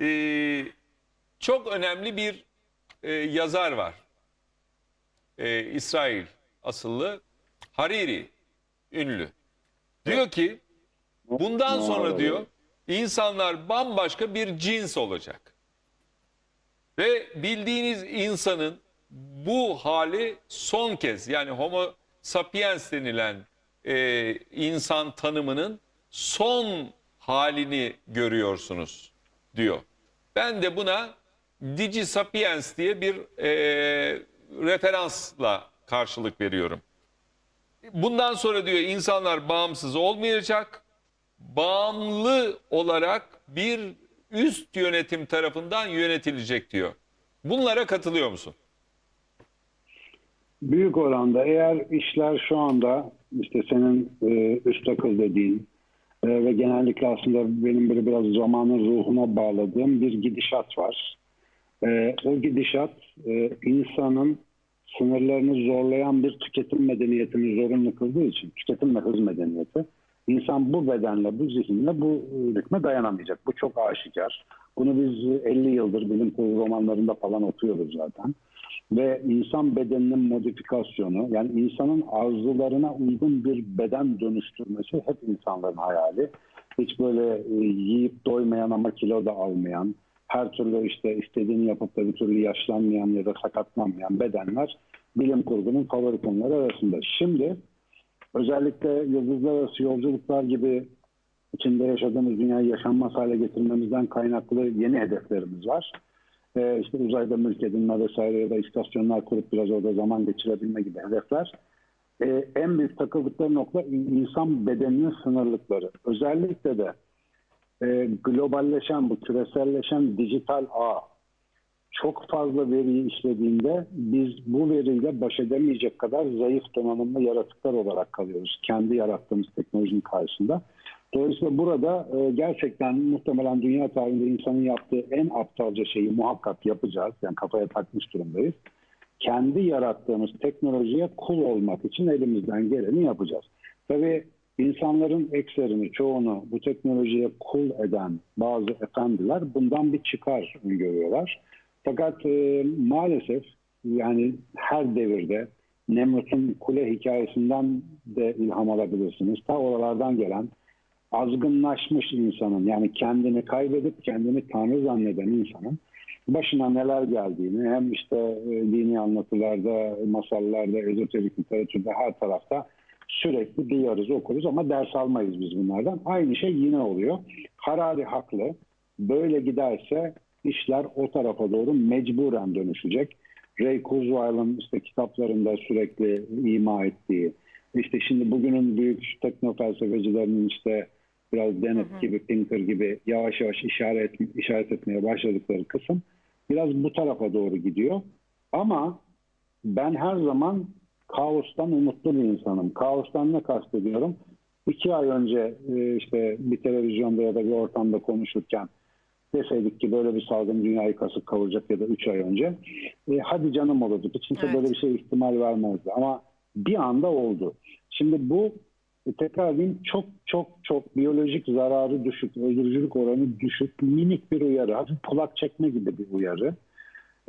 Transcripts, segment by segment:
Ee, çok önemli bir e, yazar var. Ee, İsrail asıllı. Hariri ünlü. Diyor ki bundan sonra diyor insanlar bambaşka bir cins olacak. Ve bildiğiniz insanın bu hali son kez yani homo sapiens denilen e, insan tanımının son halini görüyorsunuz diyor. Ben de buna Digi Sapiens diye bir e, referansla karşılık veriyorum. Bundan sonra diyor insanlar bağımsız olmayacak, bağımlı olarak bir üst yönetim tarafından yönetilecek diyor. Bunlara katılıyor musun? Büyük oranda eğer işler şu anda işte senin e, üst akıl dediğin e, ve genellikle aslında benim böyle biraz zamanın ruhuna bağladığım bir gidişat var. E, o gidişat e, insanın sınırlarını zorlayan bir tüketim medeniyetini zorunlu kıldığı için tüketim ve hız medeniyeti insan bu bedenle, bu zihinle bu ritme dayanamayacak. Bu çok aşikar. Bunu biz 50 yıldır bilim kurgu romanlarında falan okuyoruz zaten. Ve insan bedeninin modifikasyonu, yani insanın arzularına uygun bir beden dönüştürmesi hep insanların hayali. Hiç böyle e, yiyip doymayan ama kilo da almayan, her türlü işte istediğini yapıp da bir türlü yaşlanmayan ya da sakatlanmayan bedenler bilim kurgunun favori konuları arasında. Şimdi özellikle yıldızlar arası yolculuklar gibi içinde yaşadığımız dünyayı yaşanmaz hale getirmemizden kaynaklı yeni hedeflerimiz var. Ee, işte uzayda mülk edinme vesaire ya da istasyonlar kurup biraz orada zaman geçirebilme gibi hedefler. Ee, en büyük takıldıkları nokta insan bedeninin sınırlıkları. Özellikle de e, globalleşen, bu küreselleşen dijital ağ çok fazla veriyi işlediğinde biz bu veriyle baş edemeyecek kadar zayıf donanımlı yaratıklar olarak kalıyoruz. Kendi yarattığımız teknolojinin karşısında. Dolayısıyla burada e, gerçekten muhtemelen dünya tarihinde insanın yaptığı en aptalca şeyi muhakkak yapacağız. Yani kafaya takmış durumdayız. Kendi yarattığımız teknolojiye kul olmak için elimizden geleni yapacağız. Tabii insanların ekserini, çoğunu bu teknolojiye kul eden bazı efendiler bundan bir çıkar görüyorlar. Fakat e, maalesef yani her devirde Nemrut'un kule hikayesinden de ilham alabilirsiniz. Ta oralardan gelen azgınlaşmış insanın yani kendini kaybedip kendini tanrı zanneden insanın başına neler geldiğini hem işte e, dini anlatılarda, masallarda, ezoterik literatürde her tarafta sürekli duyarız, okuruz ama ders almayız biz bunlardan. Aynı şey yine oluyor. Harari haklı. Böyle giderse işler o tarafa doğru mecburen dönüşecek. Ray Kurzweil'ın işte kitaplarında sürekli ima ettiği, işte şimdi bugünün büyük teknofelsefecilerinin işte biraz Dennett hı hı. gibi, Pinker gibi yavaş yavaş işaret, işaret etmeye başladıkları kısım biraz bu tarafa doğru gidiyor. Ama ben her zaman kaostan umutlu bir insanım. Kaostan ne kastediyorum? İki ay önce e, işte bir televizyonda ya da bir ortamda konuşurken deseydik ki böyle bir salgın dünyayı kasıp kavuracak ya da üç ay önce e, hadi canım olurdu. Hiç kimse evet. böyle bir şey ihtimal vermezdi. Ama bir anda oldu. Şimdi bu e, tekrar diyeyim çok çok çok biyolojik zararı düşük, öldürücülük oranı düşük, minik bir uyarı. Hafif kulak çekme gibi bir uyarı.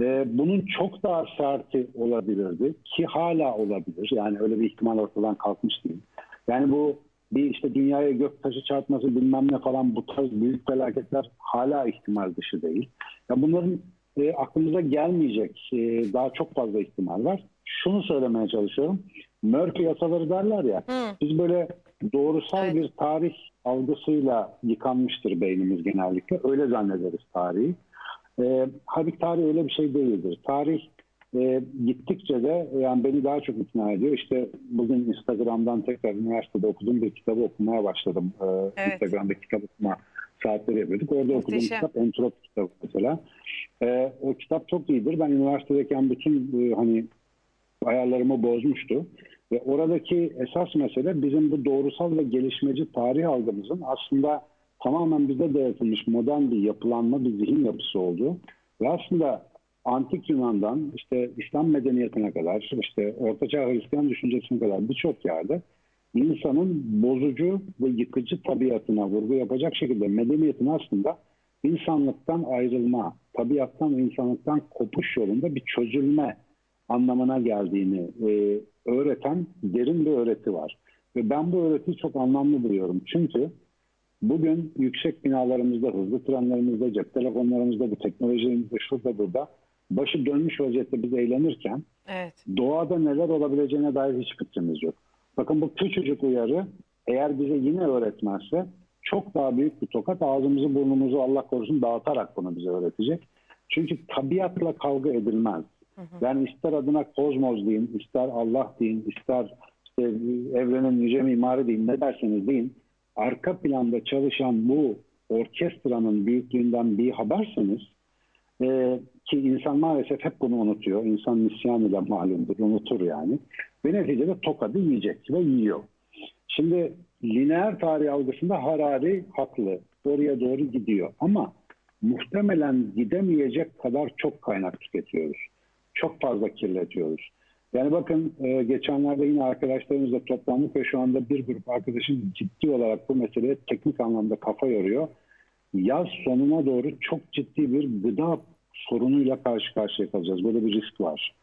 Ee, bunun çok daha serti olabilirdi ki hala olabilir. Yani öyle bir ihtimal ortadan kalkmış değil. Yani bu bir işte dünyaya gök taşı çarpması bilmem ne falan bu tarz büyük felaketler hala ihtimal dışı değil. Ya bunların e, aklımıza gelmeyecek e, daha çok fazla ihtimal var. Şunu söylemeye çalışıyorum. Murphy yasaları derler ya. Hı. Biz böyle doğrusal evet. bir tarih algısıyla yıkanmıştır beynimiz genellikle. Öyle zannederiz tarihi. E, halbuki tarih öyle bir şey değildir. Tarih e, gittikçe de yani beni daha çok ikna ediyor. İşte bugün Instagram'dan tekrar üniversitede okuduğum bir kitabı okumaya başladım. E, evet. Instagram'da kitap okuma saatleri yapıyorduk. Orada Muhteşem. okuduğum kitap Entrop kitabı mesela. E, o kitap çok iyidir. Ben üniversitedeyken bütün e, hani ayarlarımı bozmuştu. Ve oradaki esas mesele bizim bu doğrusal ve gelişmeci tarih algımızın aslında tamamen bize dayatılmış modern bir yapılanma, bir zihin yapısı olduğu. Ve aslında Antik Yunan'dan işte İslam medeniyetine kadar, işte Ortaçağ Hristiyan düşüncesine kadar birçok yerde insanın bozucu ve yıkıcı tabiatına vurgu yapacak şekilde medeniyetin aslında insanlıktan ayrılma, tabiattan ve insanlıktan kopuş yolunda bir çözülme anlamına geldiğini e, öğreten derin bir öğreti var. Ve ben bu öğretiyi çok anlamlı buluyorum. Çünkü bugün yüksek binalarımızda, hızlı trenlerimizde, cep telefonlarımızda, bu teknolojinin şurada burada başı dönmüş vaziyette biz eğlenirken Evet. doğada neler olabileceğine dair hiç fikrimiz yok. Bakın bu küçücük uyarı eğer bize yine öğretmezse çok daha büyük bir tokat ağzımızı burnumuzu Allah korusun dağıtarak bunu bize öğretecek. Çünkü tabiatla kavga edilmez. Yani ister adına kozmos deyin, ister Allah deyin, ister işte evrenin yüce mimarı deyin, ne derseniz deyin. Arka planda çalışan bu orkestranın büyüklüğünden bir haberseniz ee, ki insan maalesef hep bunu unutuyor. İnsan nisyan ile malumdur, unutur yani. Ve neticede tokadı yiyecek ve yiyor. Şimdi lineer tarih algısında Harari haklı. Oraya doğru gidiyor. Ama muhtemelen gidemeyecek kadar çok kaynak tüketiyoruz. Çok fazla kirletiyoruz. Yani bakın e, geçenlerde yine arkadaşlarımızla toplandık ve şu anda bir grup arkadaşım ciddi olarak bu meseleye teknik anlamda kafa yoruyor yaz sonuna doğru çok ciddi bir gıda sorunuyla karşı karşıya kalacağız. Böyle bir risk var.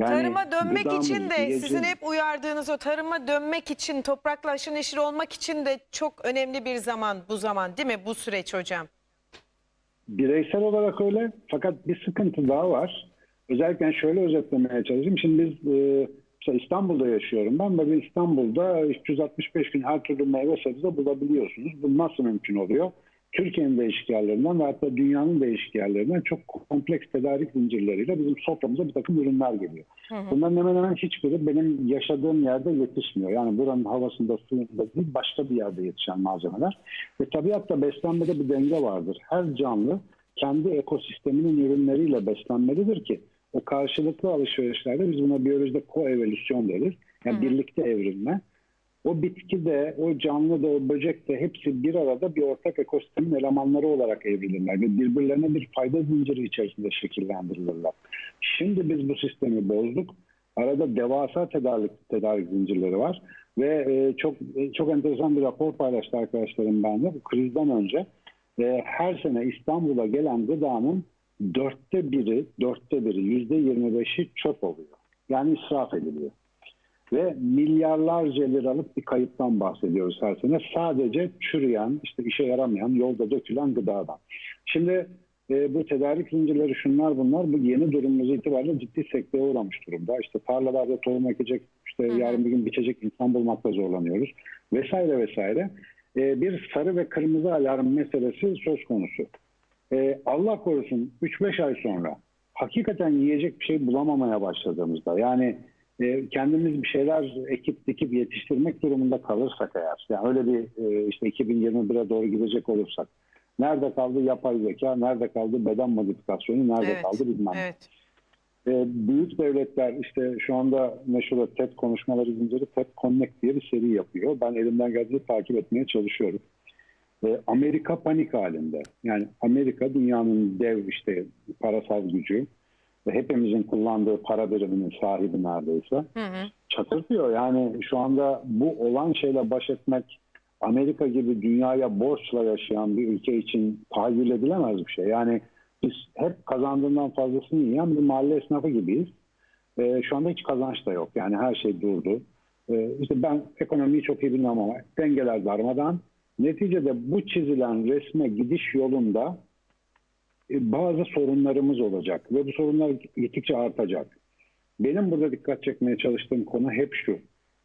Yani Tarıma dönmek için de yiyeceğimiz- sizin hep uyardığınız o tarıma dönmek için toprakla aşırı neşir olmak için de çok önemli bir zaman bu zaman değil mi bu süreç hocam? Bireysel olarak öyle fakat bir sıkıntı daha var. Özellikle şöyle özetlemeye çalışayım. Şimdi biz e, İstanbul'da yaşıyorum ben ve İstanbul'da 365 gün her türlü meyve sebze bulabiliyorsunuz. Bu nasıl mümkün oluyor? Türkiye'nin değişik yerlerinden ve hatta dünyanın değişik yerlerinden çok kompleks tedarik zincirleriyle bizim soframıza bir takım ürünler geliyor. Bunların hemen hemen hiçbiri benim yaşadığım yerde yetişmiyor. Yani buranın havasında, suyunda değil başka bir yerde yetişen malzemeler. Ve tabiatta beslenmede bir denge vardır. Her canlı kendi ekosisteminin ürünleriyle beslenmelidir ki o karşılıklı alışverişlerde biz buna biyolojide koevolüsyon deriz. Yani birlikte evrilme. O bitki de, o canlı da, o böcek de hepsi bir arada bir ortak ekosistemin elemanları olarak evrilirler ve birbirlerine bir fayda zinciri içerisinde şekillendirilirler. Şimdi biz bu sistemi bozduk. Arada devasa tedarik, tedarik zincirleri var ve e, çok e, çok enteresan bir rapor paylaştı arkadaşlarım benimle. Bu krizden önce e, her sene İstanbul'a gelen gıdanın dörtte biri, dörtte biri, yüzde yirmi beşi çöp oluyor. Yani israf ediliyor ve milyarlarca liralık bir kayıptan bahsediyoruz her sene. Sadece çürüyen, işte işe yaramayan, yolda dökülen gıdadan. Şimdi e, bu tedarik zincirleri şunlar bunlar bu yeni durumumuz itibariyle ciddi sekteye uğramış durumda. İşte tarlalarda tohum ekecek, işte yarın bir gün biçecek insan bulmakta zorlanıyoruz vesaire vesaire. E, bir sarı ve kırmızı alarm meselesi söz konusu. E, Allah korusun 3-5 ay sonra hakikaten yiyecek bir şey bulamamaya başladığımızda yani e, kendimiz bir şeyler ekip dikip yetiştirmek durumunda kalırsak eğer yani öyle bir e, işte 2021'e doğru gidecek olursak nerede kaldı yapay zeka nerede kaldı beden modifikasyonu nerede Evet. kaldı bilmem. Evet. E, büyük devletler işte şu anda meşhur TED konuşmaları zinciri TED Connect diye bir seri yapıyor. Ben elimden geldiği takip etmeye çalışıyorum. E, Amerika panik halinde. Yani Amerika dünyanın dev işte parasal gücü ve hepimizin kullandığı para biriminin sahibi neredeyse. Hı hı. Çatırtıyor. Yani şu anda bu olan şeyle baş etmek Amerika gibi dünyaya borçla yaşayan bir ülke için tahayyül edilemez bir şey. Yani biz hep kazandığından fazlasını yiyen bir mahalle esnafı gibiyiz. Ee, şu anda hiç kazanç da yok. Yani her şey durdu. Ee, işte ben ekonomiyi çok iyi bilmem ama dengeler darmadan. Neticede bu çizilen resme gidiş yolunda e, bazı sorunlarımız olacak ve bu sorunlar gittikçe artacak. Benim burada dikkat çekmeye çalıştığım konu hep şu.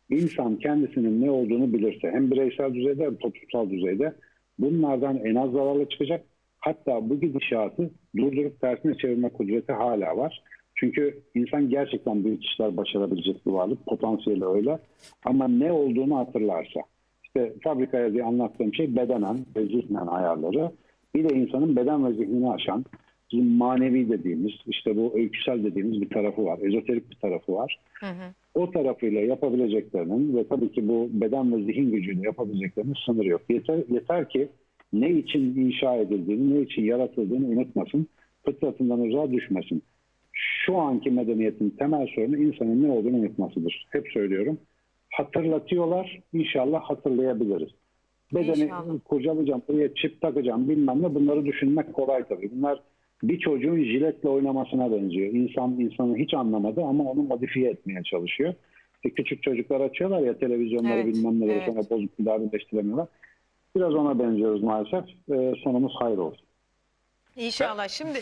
İnsan kendisinin ne olduğunu bilirse hem bireysel düzeyde hem toplumsal düzeyde bunlardan en az zararlı çıkacak. Hatta bu gidişatı durdurup tersine çevirme kudreti hala var. Çünkü insan gerçekten büyük işler başarabilecek bir varlık. Potansiyeli öyle. Ama ne olduğunu hatırlarsa. İşte fabrikaya diye anlattığım şey bedenen ve zihnen ayarları. Bir de insanın beden ve zihnini aşan bizim manevi dediğimiz, işte bu öyküsel dediğimiz bir tarafı var. Ezoterik bir tarafı var. Hı hı. O tarafıyla yapabileceklerinin ve tabii ki bu beden ve zihin gücüyle yapabileceklerinin sınırı yok. Yeter, yeter ki ne için inşa edildiğini, ne için yaratıldığını unutmasın. Fıtratından uzağa düşmesin. Şu anki medeniyetin temel sorunu insanın ne olduğunu unutmasıdır. Hep söylüyorum. Hatırlatıyorlar, inşallah hatırlayabiliriz. Bedeni İnşallah. kurcalayacağım, buraya çip takacağım bilmem ne bunları düşünmek kolay tabii. Bunlar bir çocuğun jiletle oynamasına benziyor. İnsan insanı hiç anlamadı ama onu modifiye etmeye çalışıyor. İşte küçük çocuklar açıyorlar ya televizyonları Evet, bilmem neleri evet. sonra bozuk bir daha birleştiremiyorlar. Biraz ona benziyoruz maalesef. Ee, sonumuz hayır olsun. İnşallah. Şimdi